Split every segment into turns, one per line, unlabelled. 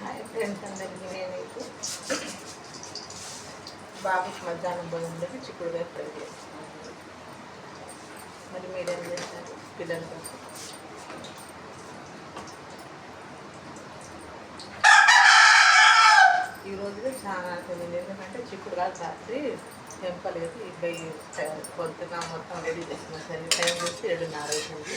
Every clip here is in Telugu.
హాయ్ ఫ్రెండ్స్ అందరికీ నేనైతే బాబుకి మధ్యాహ్నం భోజనంలోకి చిక్కుడుగా ఫ్రై చేస్తాను మరి మీరేం చేస్తారు? పిల్లల కోసం. ఈ రోజు చాలా తెలియదు. ఎందుకంటే చిక్కుడుగా రాత్రి వెంపలేదు ఇబ్బంది కొంతగా మొత్తం రెడీ చేసిన సరే టైం చూసి రెండున్నర అవుతుంది.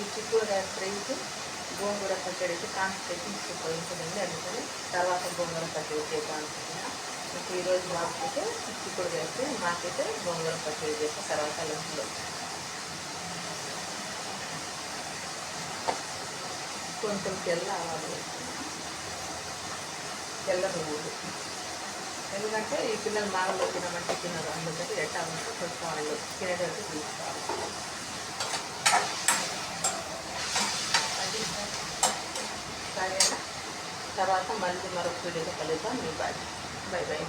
ఈ చిక్కుడు ఫ్రైకి గోంగూర పచ్చడికి కాన్సన్ట్రేషన్ సూపర్ ఉంటుందండి అందుకని తర్వాత గోంగూర పచ్చడి చేద్దాం అనుకుంటున్నా. నాకు ఈరోజు మాకైతే చిక్కుడు వేస్తే మాకైతే గోంగూర పచ్చడి చేస్తే తర్వాత లంచ్లో కొంచెం తెల్ల ఆవాలు తెల్ల నువ్వులు. ఎందుకంటే ఈ పిల్లలు మాగలో తినమంటే తినరు. అందుకని ఎట్టా ఉంటే కొంచెం వాళ్ళు తినేటట్టు తీసుకోవాలి. తర్వాత మళ్ళీ మరొక వీడియోతో కలుద్దాం. మీ బాయ్. Bye bye.